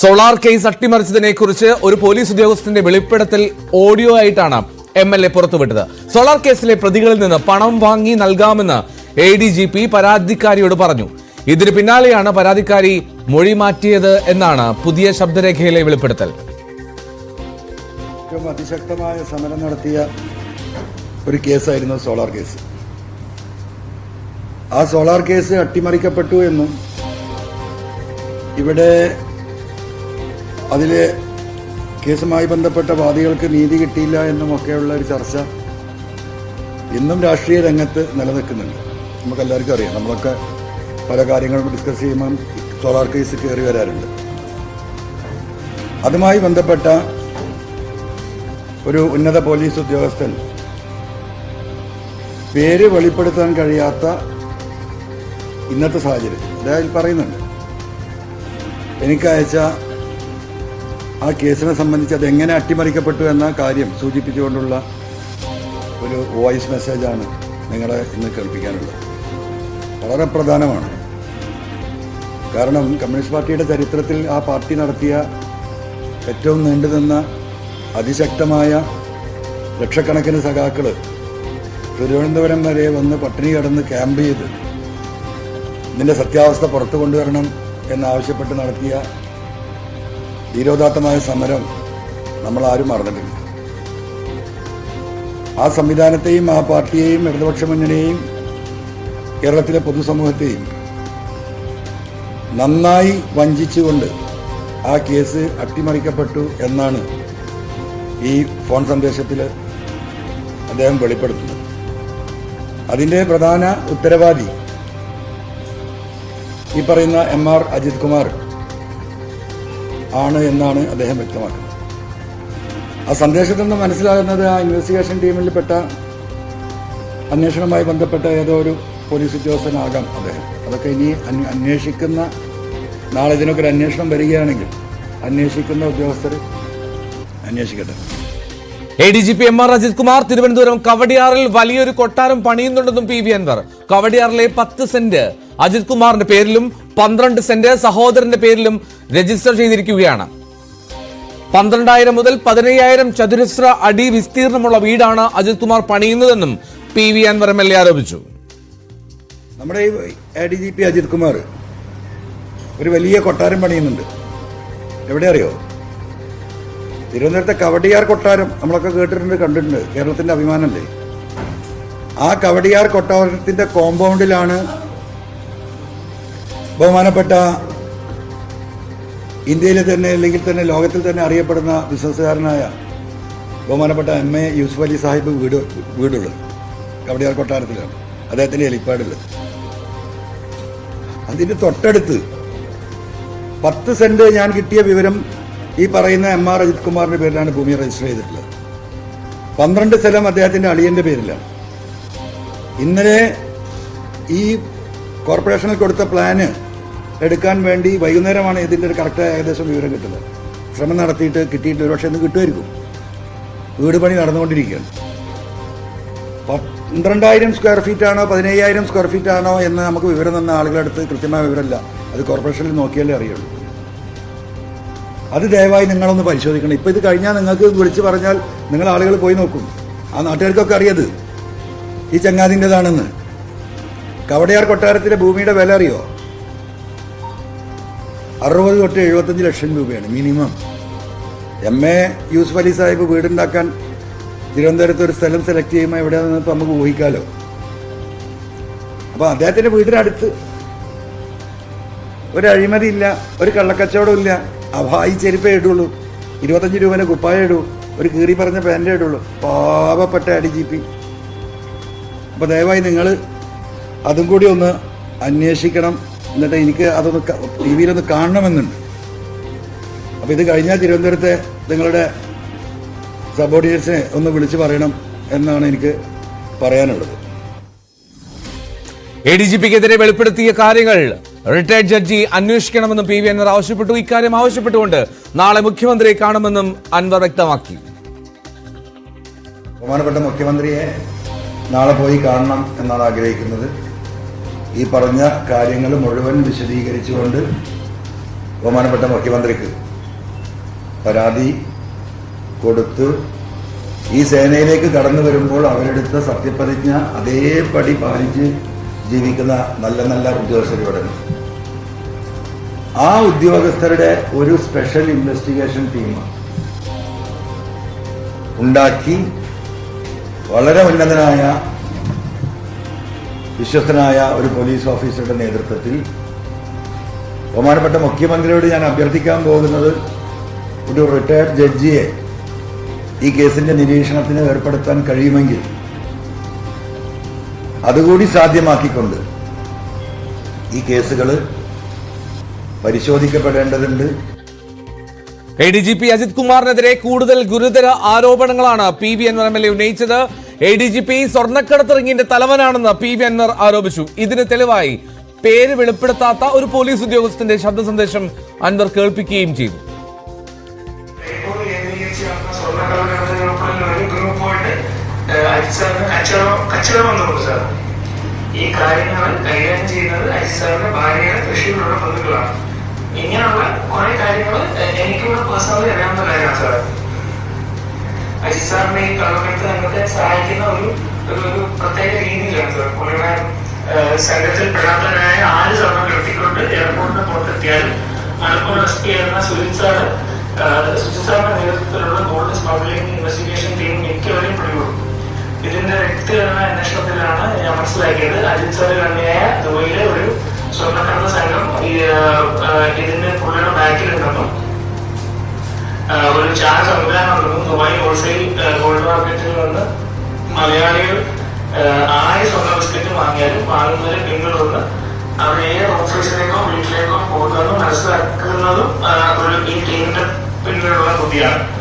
Solar case അട്ടിമറിച്ചതിനെ കുറിച്ച് ഒരു police ഉദ്യോഗസ്ഥന്റെ വെളിപ്പെടുത്തൽ ഓഡിയോ ആയിട്ടാണ് എം എൽ എ പുറത്തുവിട്ടത്. സോളാർ കേസിലെ പ്രതികളിൽ നിന്ന് പണം വാങ്ങി നൽകാമെന്ന് എ ഡി ജി പി പരാതിക്കാരിയോട് പറഞ്ഞു. ഇതിന് പിന്നാലെയാണ് പരാതിക്കാരി മൊഴി മാറ്റിയത് എന്നാണ് പുതിയ ശബ്ദരേഖയിലെ വെളിപ്പെടുത്തൽ. ഏറ്റവും അതിശക്തമായ സമരം നടത്തിയ ഒരു കേസായിരുന്നു സോളാർ കേസ്. ആ സോളാർ കേസ് അട്ടിമറിക്കപ്പെട്ടു എന്നും ഇവിടെ അതിലെ കേസുമായി ബന്ധപ്പെട്ട വാദികൾക്ക് നീതി കിട്ടിയില്ല എന്നുമൊക്കെയുള്ള ഒരു ചർച്ച ഇന്നും രാഷ്ട്രീയ രംഗത്ത് നിലനിൽക്കുന്നുണ്ട്. നമുക്കെല്ലാവർക്കും അറിയാം. നമ്മളൊക്കെ പല കാര്യങ്ങളും ഡിസ്കസ് ചെയ്യുമ്പം സോളാർ കേസ് കയറി വരാറുണ്ട്. അതുമായി ബന്ധപ്പെട്ട ഒരു ഉന്നത പോലീസ് ഉദ്യോഗസ്ഥൻ പേര് വെളിപ്പെടുത്താൻ കഴിയാത്ത ഇന്നത്തെ സാഹചര്യം. അതായത് പറയുന്നുണ്ട്. എനിക്ക് അയച്ച ആ കേസിനെ സംബന്ധിച്ച് അത് എങ്ങനെ അട്ടിമറിക്കപ്പെട്ടു എന്ന കാര്യം സൂചിപ്പിച്ചുകൊണ്ടുള്ള ഒരു വോയിസ് മെസ്സേജാണ് നിങ്ങളെ ഇന്ന് കേൾപ്പിക്കാനുള്ളത്. വളരെ പ്രധാനമാണ്. കാരണം കമ്മ്യൂണിസ്റ്റ് പാർട്ടിയുടെ ചരിത്രത്തിൽ ആ പാർട്ടി നടത്തിയ ഏറ്റവും നീണ്ടുനിന്ന അതിശക്തമായ ലക്ഷക്കണക്കിന് സഖാക്കൾ തിരുവനന്തപുരം വരെ വന്ന് പട്ടിണി കിടന്ന് ക്യാമ്പ് ചെയ്ത് ഇതിന്റെ സത്യാവസ്ഥ പുറത്തു കൊണ്ടുവരണം എന്നാവശ്യപ്പെട്ട് നടത്തിയ ധീരോദാത്തമായ സമരം നമ്മൾ ആരും മറന്നിട്ടില്ല. ആ സംവിധാനത്തെയും ആ പാർട്ടിയെയും ഇടതുപക്ഷ മുന്നണിയെയും കേരളത്തിലെ പൊതുസമൂഹത്തെയും നന്നായി വഞ്ചിച്ചുകൊണ്ട് ആ കേസ് അട്ടിമറിക്കപ്പെട്ടു എന്നാണ് ഈ ഫോൺ സന്ദേശത്തിൽ അദ്ദേഹം വെളിപ്പെടുത്തുന്നത്. അതിന്റെ പ്രധാന ഉത്തരവാദി ഈ പറയുന്ന എം ആർ അജിത് കുമാർ ആണ് എന്നാണ് അദ്ദേഹം വ്യക്തമാക്കുന്നത്. ആ സന്ദേശത്തിൽ നിന്ന് മനസ്സിലാകുന്നത് ആ ഇൻവെസ്റ്റിഗേഷൻ ടീമിൽപ്പെട്ട അന്വേഷണവുമായി ബന്ധപ്പെട്ട ഏതോ ഒരു പോലീസ് ഉദ്യോഗസ്ഥനാകാം അദ്ദേഹം. അതൊക്കെ ഇനി അന്വ- അന്വേഷിക്കുന്ന നാളെ ഇതിനൊക്കെ ഒരു അന്വേഷണം വരികയാണെങ്കിൽ അന്വേഷിക്കുന്ന ഉദ്യോഗസ്ഥർ അന്വേഷിക്കട്ടെ. A D G P M R Ajith Kumar Thiruvananthapuram കവടിയാറിൽ വലിയൊരു കൊട്ടാരം പണിയുന്നുണ്ടെന്നും പി വി അൻവർ കവടിയാറിലെ പത്ത് സെന്റ് അജിത് കുമാറിന്റെ പേരിലും പന്ത്രണ്ട് സെന്റ് സഹോദരന്റെ പേരിലും രജിസ്റ്റർ ചെയ്തിരിക്കുകയാണ്. പന്ത്രണ്ടായിരം മുതൽ പതിനയ്യായിരം ചതുരശ്ര അടി വിസ്തീർണമുള്ള വീടാണ് Ajith Kumar പണിയുന്നതെന്നും P V Anvar M L A ആരോപിച്ചു. നമ്മുടെ അജിത് കുമാർ ഒരു വലിയ കൊട്ടാരം പണിയുന്നുണ്ട്. എവിടെ അറിയോ? തിരുവനന്തപുരത്തെ കവടിയാർ കൊട്ടാരം നമ്മളൊക്കെ കേട്ടിട്ടുണ്ട് കണ്ടിട്ടുണ്ട്. കേരളത്തിന്റെ അഭിമാനമല്ലേ? ആ കവടിയാർ കൊട്ടാരത്തിന്റെ കോമ്പൗണ്ടിലാണ് ബഹുമാനപ്പെട്ട ഇന്ത്യയിലെ തന്നെ അല്ലെങ്കിൽ തന്നെ ലോകത്തിൽ തന്നെ അറിയപ്പെടുന്ന ബിസിനസ്സുകാരനായ ബഹുമാനപ്പെട്ട എം എ യൂസുഫ് അലി സാഹിബ് വീട് വീടുള്ളത്. കവടിയാർ കൊട്ടാരത്തിലാണ്. അദ്ദേഹത്തിന്റെ ഹെലിപ്പാഡുള്ളത് അതിന്റെ തൊട്ടടുത്ത് പത്ത് സെന്റ് ഞാൻ കിട്ടിയ വിവരം ഈ പറയുന്ന എം ആർ അജിത് കുമാറിന്റെ പേരിലാണ് ഭൂമി രജിസ്റ്റർ ചെയ്തിട്ടുള്ളത്. പന്ത്രണ്ട് സ്ഥലം അദ്ദേഹത്തിന്റെ അളിയന്റെ പേരിലാണ്. ഇന്നലെ ഈ കോർപ്പറേഷനിൽ കൊടുത്ത പ്ലാന് എടുക്കാൻ വേണ്ടി വൈകുന്നേരമാണ് ഇതിന്റെ ഒരു കറക്റ്റ് ഏകദേശം വിവരം കിട്ടുന്നത്. ശ്രമം നടത്തിയിട്ട് കിട്ടിയിട്ട് ഒരു പക്ഷേ ഇന്ന് കിട്ടുമായിരിക്കും. വീട് പണി നടന്നുകൊണ്ടിരിക്കുകയാണ്. പന്ത്രണ്ടായിരം സ്ക്വയർ ഫീറ്റ് ആണോ പതിനയ്യായിരം സ്ക്വയർ ഫീറ്റ് ആണോ എന്ന് നമുക്ക് വിവരം തന്ന ആളുകളുടെ അടുത്ത് കൃത്യമായ വിവരമില്ല. അത് കോർപ്പറേഷനിൽ നോക്കിയാലേ അറിയുള്ളൂ. അത് ദയവായി നിങ്ങളൊന്ന് പരിശോധിക്കണം. ഇപ്പം ഇത് കഴിഞ്ഞാൽ നിങ്ങൾക്ക് വിളിച്ചു പറഞ്ഞാൽ നിങ്ങൾ ആളുകൾ പോയി നോക്കും. ആ നാട്ടുകാർക്കൊക്കെ അറിയത്. ഈ ചങ്ങാതിന്റെതാണെന്ന് കവടയാർ കൊട്ടാരത്തിലെ ഭൂമിയുടെ വില അറിയോ? അറുപത് തൊട്ട് എഴുപത്തഞ്ച് ലക്ഷം രൂപയാണ് minimum. M A Yusuf Ali Sahib വീടുണ്ടാക്കാൻ തിരുവനന്തപുരത്ത് ഒരു സ്ഥലം സെലക്ട് ചെയ്യുമ്പോൾ എവിടെയാണെന്ന് ഇപ്പം നമുക്ക് ഊഹിക്കാലോ? അപ്പോൾ അദ്ദേഹത്തിന്റെ വീടിനടുത്ത്. ഒരു അഴിമതിയില്ല ഒരു കള്ളക്കച്ചവടം അഭായി ചെരുപ്പേ ഇടുള്ളൂ. ഇരുപത്തഞ്ച് രൂപേന്റെ കുപ്പായ ഇടൂ. ഒരു കീറി പറഞ്ഞ പാന്റേ ഇടുള്ളൂ. പാവപ്പെട്ട അടി ജി പി. അപ്പോൾ ദയവായി നിങ്ങൾ അതും കൂടി ഒന്ന് അന്വേഷിക്കണം. എന്നിട്ട് എനിക്ക് അതൊന്ന് ടി വിയിലൊന്ന് കാണണമെന്നുണ്ട്. അപ്പോൾ ഇത് കഴിഞ്ഞാൽ തിരുവനന്തപുരത്തെ നിങ്ങളുടെ സബോർഡിനേറ്റ്സിനെ ഒന്ന് വിളിച്ച് പറയണം എന്നാണ് എനിക്ക് പറയാനുള്ളത്. എ ഡി ജി പിക്കെതിരെ വെളിപ്പെടുത്തിയ കാര്യങ്ങൾ റിട്ടയർഡ് ജഡ്ജി അന്വേഷിക്കണമെന്നും പി വി അൻവർ ആവശ്യപ്പെട്ടു. ഇക്കാര്യം ആവശ്യപ്പെട്ടുകൊണ്ട് നാളെ മുഖ്യമന്ത്രിയെ കാണുമെന്നും അൻവർ വ്യക്തമാക്കി. ബഹുമാനപ്പെട്ട മുഖ്യമന്ത്രിയെ നാളെ പോയി കാണണം എന്നാണ് ആഗ്രഹിക്കുന്നത്. ഈ പറഞ്ഞ കാര്യങ്ങൾ മുഴുവൻ വിശദീകരിച്ചുകൊണ്ട് ബഹുമാനപ്പെട്ട മുഖ്യമന്ത്രിക്ക് പരാതി കൊടുത്ത് ഈ സേനയിലേക്ക് കടന്നു വരുമ്പോൾ അവരെടുത്ത സത്യപ്രതിജ്ഞ അതേപടി പാലിച്ച് ജീവിക്കുന്ന നല്ല നല്ല ഉദ്യോഗസ്ഥരുടെ ആ ഉദ്യോഗസ്ഥരുടെ ഒരു സ്പെഷ്യൽ ഇൻവെസ്റ്റിഗേഷൻ ടീം ഉണ്ടാക്കി വളരെ ഉന്നതനായ വിശ്വസ്തനായ ഒരു പോലീസ് ഓഫീസറുടെ നേതൃത്വത്തിൽ ബഹുമാനപ്പെട്ട മുഖ്യമന്ത്രിയോട് ഞാൻ അഭ്യർത്ഥിക്കാൻ പോകുന്നത് ഒരു റിട്ടയർഡ് ജഡ്ജിയെ ഈ കേസിന്റെ നിരീക്ഷണത്തിന് ഏർപ്പെടുത്താൻ കഴിയുമെങ്കിൽ അതുകൂടി സാധ്യമാക്കിക്കൊണ്ട് ഈ കേസുകൾ പരിശോധിക്കപ്പെടേണ്ടതുണ്ട്. A D G P Ajith കുമാറിനെതിരെ കൂടുതൽ ഗുരുതര ആരോപണങ്ങളാണ് P V Anvar M L A ഉന്നയിച്ചത്. എ ഡി ജി പി സ്വർണക്കടത്ത് റിങ്ങിന്റെ തലവനാണെന്ന് പി വി അൻവർ ആരോപിച്ചു. ഇതിന് തെളിവായി പേര് വെളിപ്പെടുത്താത്ത ഒരു പോലീസ് ഉദ്യോഗസ്ഥന്റെ ശബ്ദ സന്ദേശം അൻവർ കേൾപ്പിക്കുകയും ചെയ്തു. ഈ കാര്യങ്ങൾ കൈകാര്യം ചെയ്യുന്നത് അജിത് സാറിന്റെ ഭാര്യയുടെ തൃശ്ശൂരിലുള്ള ബന്ധുക്കളാണ്. കാര്യങ്ങൾ എനിക്കിവിടെ പേഴ്സണലി അറിയാവുന്ന കാര്യമാണ് സാർ അജിത് സാറിനെ ഈ കള്ളക്കടത്ത് നമുക്ക് സഹായിക്കുന്ന ഒരു ഒരു പ്രത്യേക രീതിയിലാണ് സാർ പുള്ളിയുടെ സംഘത്തിൽ പെടാത്തവരായ ആര് സാറിനെ കടത്തിക്കൊണ്ട് എയർപോർട്ടിന് പുറത്തെത്തിയാലും മലപ്പുറം എസ് പി ആയിരുന്ന സുജിത് സാറ് സുജിത് സാറിന്റെ നേതൃത്വത്തിലുള്ള ഗോൾഡ് സ്മഗ്ലിംഗ് ഇൻവെസ്റ്റിഗേഷൻ ടീം മിക്കവരെയും പിടികൂടും. ഇതിന്റെ വ്യക്തിപരമായ അന്വേഷണത്തിലാണ് ഞാൻ മനസ്സിലാക്കിയത്. അജിത് സാറ് കണ്ണിയായ ദുബൈയിലെ ഒരു സ്വർണക്കടത്ത് സംഘം ഇതിന്റെ പുള്ളിയുടെ ബാക്കിലുണ്ടെന്നും ഒരു ചായ സംവിധാനം ഉണ്ടെന്നും ദുബായ് ഹോൾസെയിൽ ഗോൾഡ് മാർക്കറ്റിൽ നിന്ന് മലയാളികൾ ആയ സ്വർണ ബിസ്ക്കറ്റ് വാങ്ങിയാലും വാങ്ങുന്നതിന് പിന്നിലുള്ള അവർ ഏത് ഓഫീസിലേക്കോ വീട്ടിലേക്കോ പോകുന്നതും മനസ്സിലാക്കുന്നതും ഒരു ഈ ടീമിന്റെ പിന്നിലുള്ള ബുദ്ധിയാണ്